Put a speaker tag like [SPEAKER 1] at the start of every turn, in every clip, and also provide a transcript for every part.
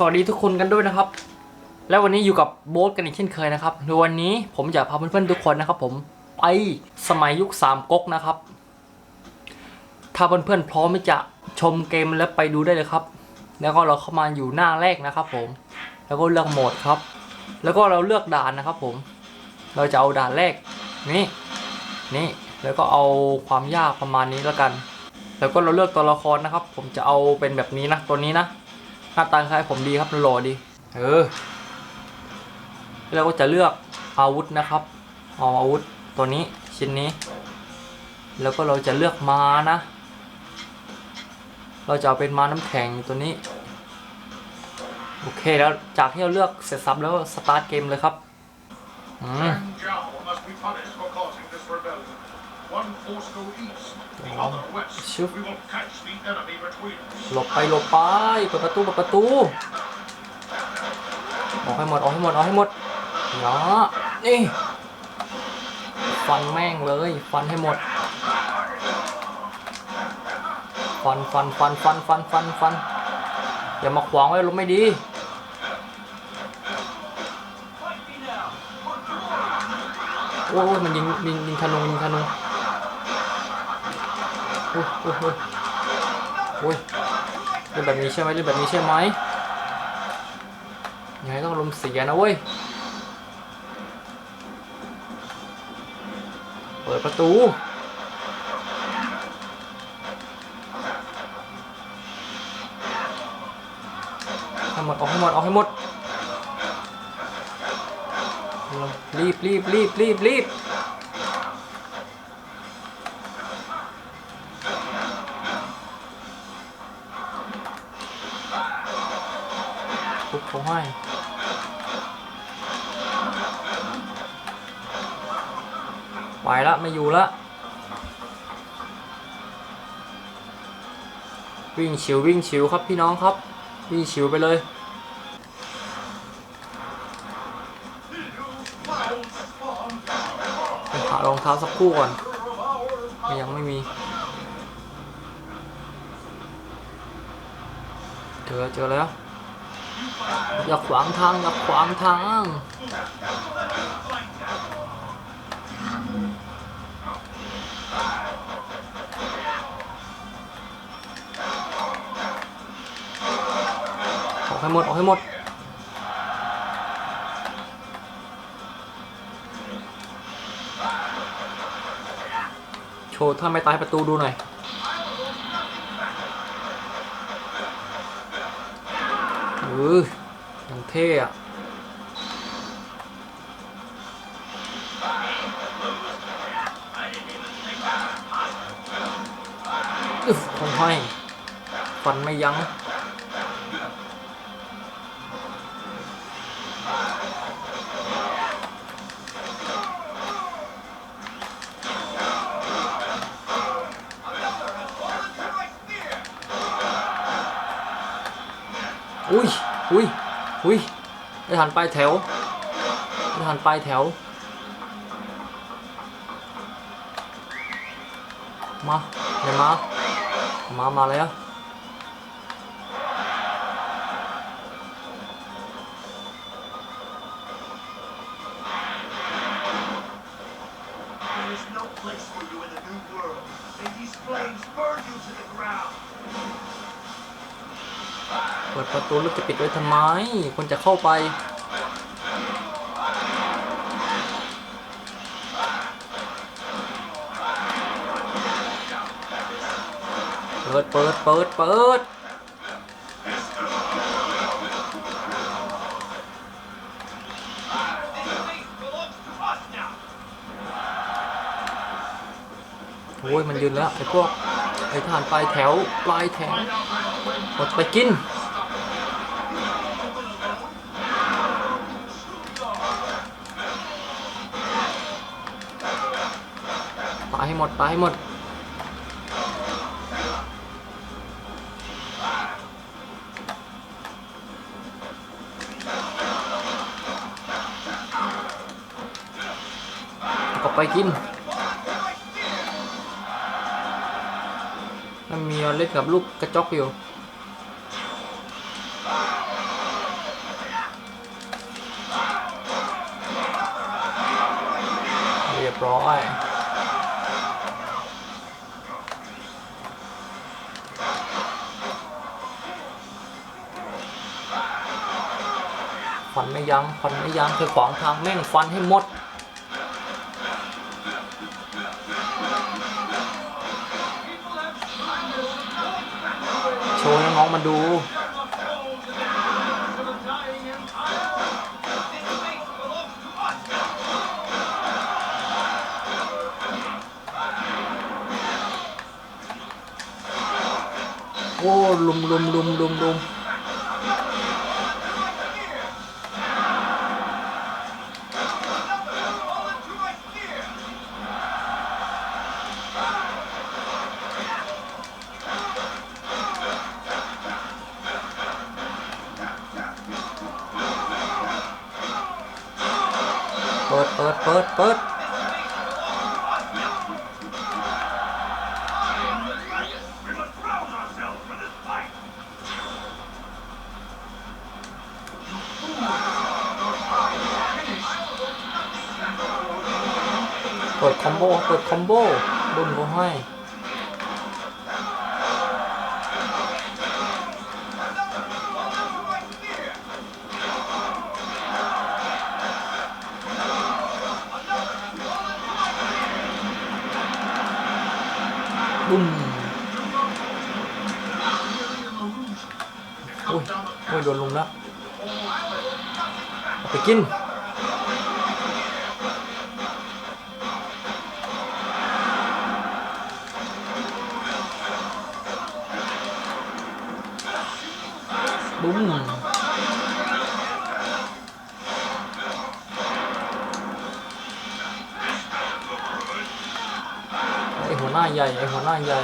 [SPEAKER 1] สวัสดีทุกคนกันด้วยนะครับ แล้ววันนี้อยู่กับโบ๊ทกันอีกเช่นเคยนะครับในวันนี้ผมจะพาเพื่อนๆทุกคนนะครับ ผมไปสมัยยุคสามก๊กนะครับ ถ้าเพื่อนๆพร้อมที่จะชมเกมแล้วไปดูได้เลยครับ แล้วก็เราเข้ามาอยู่หน้าแรกนะครับ ผม แล้วก็เลือกโหมดครับ แล้วก็เราเลือกด่านนะครับ ผม เราจะเอาด่านแรกนี่นี่แล้วก็เอาความยากประมาณนี้แล้วกัน แล้วก็เราเลือกตัวละครนะครับ ผมจะเอาเป็นแบบนี้นะตัวนี้นะ หน้าตาคล้ายผมดีครับหล่อดี เออแล้วก็จะเลือกอาวุธนะครับเอาอาวุธตัวนี้ชิ้นนี้ แล้วก็เราจะเลือกม้านะ เราจะเอาเป็นม้าน้ำแข็งตัวนี้ โอเคแล้วจากที่เราเลือกเสร็จสับแล้วสตาร์ทเกมเลยครับอืม
[SPEAKER 2] Zhang Zhao must be punished for causing this rebellion. One force go east, the other west.
[SPEAKER 1] Shoot.
[SPEAKER 2] We will catch the enemy between us.
[SPEAKER 1] หลบไปหลบไปเปิดประตูเปิดประตูออกให้หมดออกให้หมดออกให้หมดเนาะนี่ฟันแม่งเลยฟันให้หมดฟันฟันฟันฟันฟันฟันฟันอย่ามาขวางไว้ลมไม่ดีโอ้ยโอ้ยมันยิงยิงยิงธนูยิงธนูโอ้ยโอ้ยโอ้ยโอ้ยเล่นแบบนี้ใช่ไหมเล่นแบบนี้ใช่ไหมยังไงต้องลมเสียนะเว้ย เปิดประตูให้หมดออกให้หมดออกให้หมดรีบรีบรีบรีบรีบ ทุบเขาให้ไปละไม่อยู่ละวิ่งชิววิ่งชิวครับพี่น้องครับ วิ่งชิวไปเลยไปหารองเท้าสักคู่ก่อน ยังไม่มีเจอเจอแล้ว อย่าขวางทาง อย่าขวางทาง ออกให้หมด ออกให้หมดโชว์ถ้าไม่ตายประตูดูหน่อย ออยังเท่อะอึ๊บคงให้ฟันไม่ยั้ง อุ้ยอุ้ยอุ้ยไม่ทันปลายแถวไม่ทันปลายแถว มาไหนมา มา มาแล้ว เปิดประตูแล้วจะปิดไว้ทำไม คนจะเข้าไปเปิด เปิด เปิด เปิด โอ้ย มันยืนแล้วไอ้พวก ไอ้ทารปลายแถวปลายแถวหมดไปกินตายให้หมดตายให้หมดเอกลับไปกิน มันมีเล่นกับลูกกระจกอยู่เรียบร้อยฟันไม่ยั้งฟันไม่ยั้งคือขวางทางแม่งฟันให้หมด น้องๆมาดู โอ้ลุมลุมลุมลุมลุม เปิดเปิดเปิดเปิดคอมโบเปิดคอมโบบุญก็ให้ บุ้มอุ้ยโอ้ยโดนลุมแล้วเอาไปกินบุ้ม หัวหน้าใหญ่ไอหัวหน้าใหญ่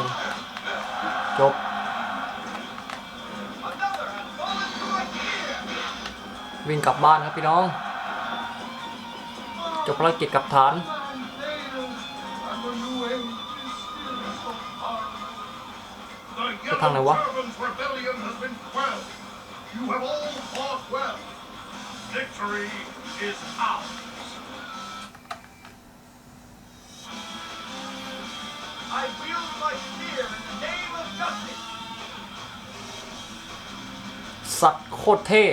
[SPEAKER 1] จบ วิ่งกลับบ้านครับพี่น้อง จบภารกิจกับฐานจะ
[SPEAKER 2] ทางไหนวะ The. Victory is
[SPEAKER 3] out.
[SPEAKER 1] สัตว์โคตรเท่